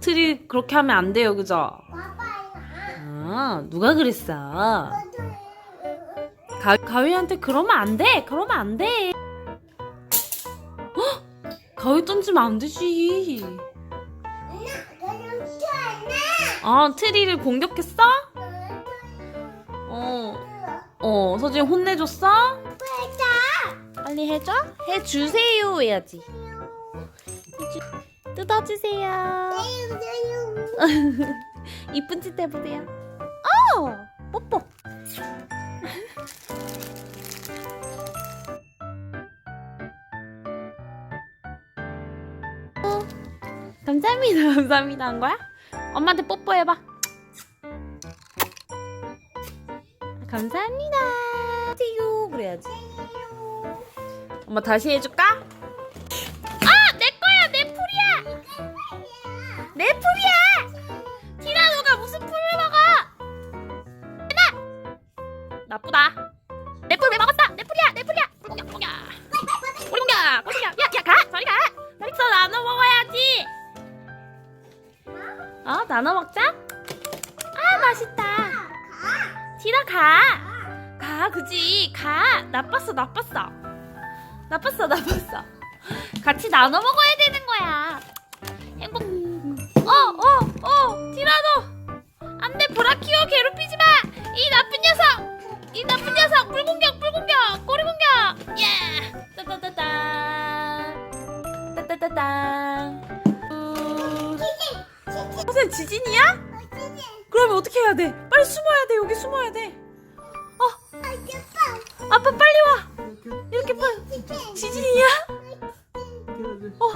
트리 그렇게 하면 안 돼요, 그죠? 아, 누가 그랬어? 가, 가위한테 그러면 안 돼. 그러면 안 돼. 헉! 가위 던지면 안 되지. 아, 트리를 공격했어? 어, 어, 서진 혼내줬어? 빨리 해줘? 해주세요 해야지. 해주... 뜯어주세요. 이쁜 짓 해보세요. 어, 뽀뽀. 어, 감사합니다, 감사합니다 한 거야? 엄마한테 뽀뽀해봐. 감사합니다. 세요 그래야지. 엄마 다시 해줄까? 내 풀이야. 티라노가 무슨 풀을 먹어? 나 나쁘다. 내 풀 왜 먹었어? 내 풀이야, 내 풀이야. 공격, 공격. 우리 공격. 야, 야, 가, 저리 가. 여기서 나눠 먹어야지. 어, 나눠 먹자. 아, 맛있다. 티라 가. 가, 그지. 가. 나빴어, 나빴어. 나빴어, 나빴어. 같이 나눠 먹어야 되는 브라키오 괴롭히지 마. 이 나쁜 녀석. 이 나쁜 녀석. 불공격, 불공격. 꼬리 공격. 예. 따따따따. 따따따따. 음. 선생 지진이야? 그러면 어떻게 해야 돼? 빨리 숨어야 돼. 여기 숨어야 돼. 아빠 빨리 와. 이렇게 빨리. 지진이야? 어,